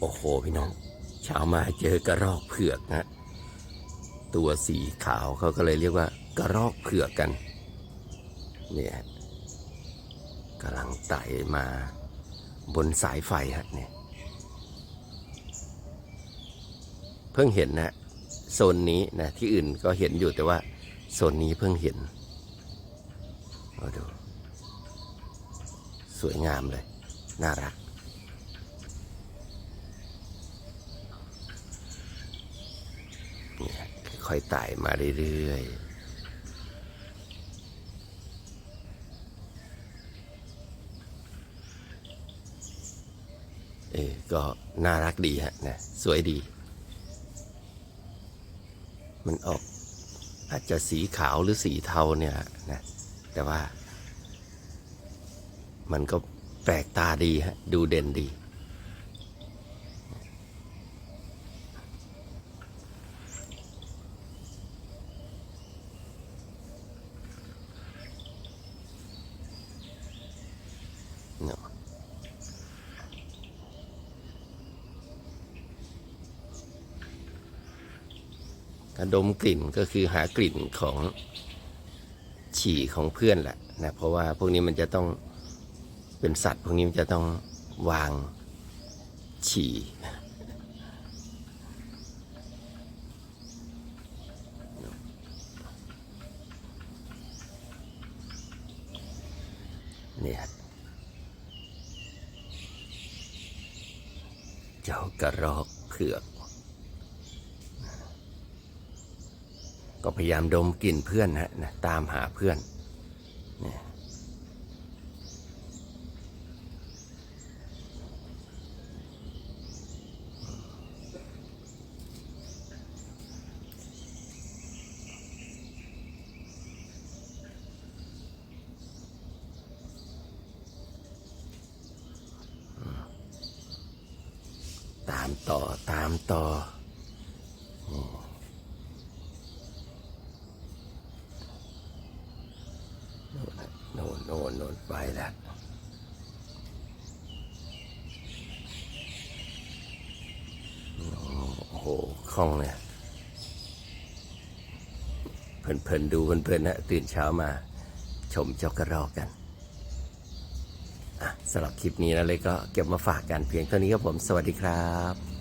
โอ้โหพี่น้องเช้ามาเจอกระรอกเผือกนะตัวสีขาวเขาก็เลยเรียกว่ากระรอกเผือกกันเนี่ยกำลังไต่มาบนสายไฟฮะเนี่ยเพิ่งเห็นนะโซนนี้นะที่อื่นก็เห็นอยู่แต่ว่าโซนนี้เพิ่งเห็นมาดู สวยงามเลย น่ารัก เนี่ย ค่อยๆไต่มาเรื่อยๆเออก็น่ารักดีฮะนะสวยดี มันออกอาจจะสีขาวหรือสีเทาเนี่ยนะแต่ว่า มันก็แปลกตาดีฮะ ดูเด่นดี ถ้าดมกลิ่นก็คือหากลิ่นของฉี่ของเพื่อนแหละนะเพราะว่าพวกนี้มันจะต้องเป็นสัตว์ พวกนี้มันจะต้องวางฉี่เนี่ยเจ้ากระรอกเผือก ก็พยายามดมกลิ่นเพื่อนฮะนะตามหาเพื่อนเนี่ยตามต่อตามต่อ โน่นโไปแล้วโอ้โหคล่องเนี่ยเพลินๆดูเพลินๆนะตื่นเช้ามาชมเจ้ากระรอกกันอะสำหรับคลิปนี้นะเลยก็เก็บมาฝากกันเพียงเท่านี้ครับผมสวัสดีครับ